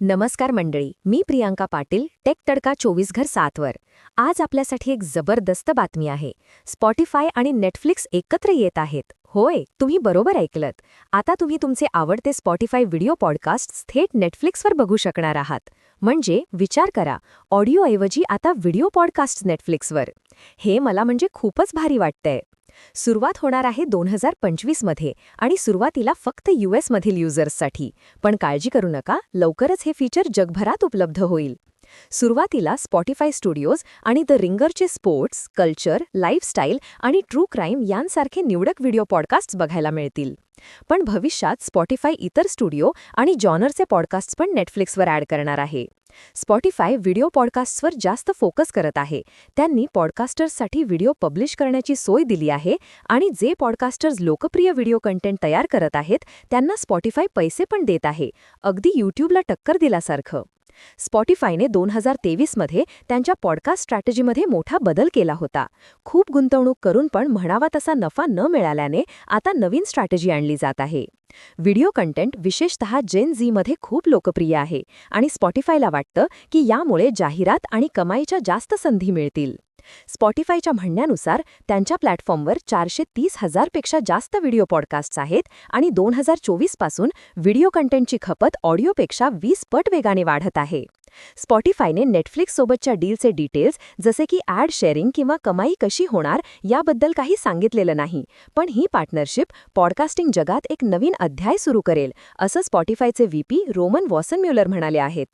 नमस्कार मंडळी मी प्रियांका पाटील टेक तडका चोवीस घर सातवर आज आपल्यासाठी एक जबरदस्त बातमी आहे. स्पॉटीफाय आणि नेटफ्लिक्स एकत्र येत आहेत. होय तुम्ही बरोबर ऐकलत. आता तुम्ही तुमचे आवडते स्पॉटीफाय व्हिडिओ पॉडकास्ट थेट नेटफ्लिक्सवर बघू शकणार आहात. म्हणजे विचार करा ऑडिओऐवजी आता व्हिडिओ पॉडकास्ट नेटफ्लिक्सवर. हे मला म्हणजे खूपच भारी वाटतंय. सुरुवात होणार आहे दोन हजार पंचवीसमध्ये आणि सुरुवातीला फक्त यूएसमधील युजर्ससाठी पण काळजी करू नका लवकरच हे फीचर जगभरात उपलब्ध होईल. सुरुवातीला स्पॉटीफाय स्टुडिओज आणि द रिंगरचे स्पोर्ट्स कल्चर लाईफस्टाईल आणि ट्रू क्राईम यांसारखे निवडक व्हिडिओ पॉडकास्ट्स बघायला मिळतील. पण भविष्यात स्पॉटीफाय इतर स्टुडिओ आणि जॉनरचे पॉडकास्ट पण नेटफ्लिक्सवर ॲड करणार आहे. स्पॉटीफाय व्हिडिओ पॉडकास्टवर जास्त फोकस करत आहे. त्यांनी पॉडकास्टर्ससाठी व्हिडिओ पब्लिश करण्याची सोय दिली आहे आणि जे पॉडकास्टर्स लोकप्रिय व्हिडिओ कंटेंट तयार करत आहेत त्यांना स्पॉटीफाय पैसे पण देत आहे. अगदी यूट्यूबला टक्कर दिल्यासारखं. स्पॉटीफायने दोन हजार तेवीसमध्ये त्यांच्या पॉडकास्ट स्ट्रॅटेजीमध्ये मोठा बदल केला होता. खूप गुंतवणूक करून पण म्हणावा तसा नफा न मिळाल्याने आता नवीन स्ट्रॅटेजी आणली जात आहे. व्हिडिओ कंटेंट विशेषतः जेन झीमध्ये खूप लोकप्रिय आहे आणि स्पॉटीफायला वाटतं की यामुळे जाहिरात आणि कमाईच्या जास्त संधी मिळतील. स्पॉटीफायच्या म्हणण्यानुसार त्यांच्या प्लॅटफॉर्मवर चारशे तीस हजारपेक्षा जास्त व्हिडिओ पॉडकास्ट्स आहेत आणि दोन हजार चोवीसपासून व्हिडिओ कंटेंटची खपत ऑडिओपेक्षा वीस पट वेगाने वाढत आहे. स्पॉटीफायने नेटफ्लिक्ससोबतच्या डीलचे डिटेल्स जसे की ॲड शेअरिंग किंवा कमाई कशी होणार याबद्दल काही सांगितलेलं नाही पण ही पार्टनरशिप पॉडकास्टिंग जगात एक नवीन अध्याय सुरू करेल असं स्पॉटीफायचे व्हीपी रोमन वॉसनम्युलर म्हणाले आहेत.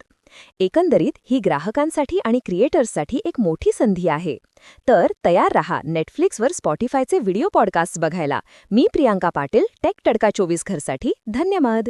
एकंदरीत ही ग्राहकांसाठी आणि क्रिएटर्ससाठी एक मोठी संधी आहे. तर तयार रहा नेटफ्लिक्सवर स्पॉटीफायचे व्हिडिओ पॉडकास्ट बघायला. मी प्रियांका पाटील टेक टडका चोवीस घरसाठी धन्यवाद.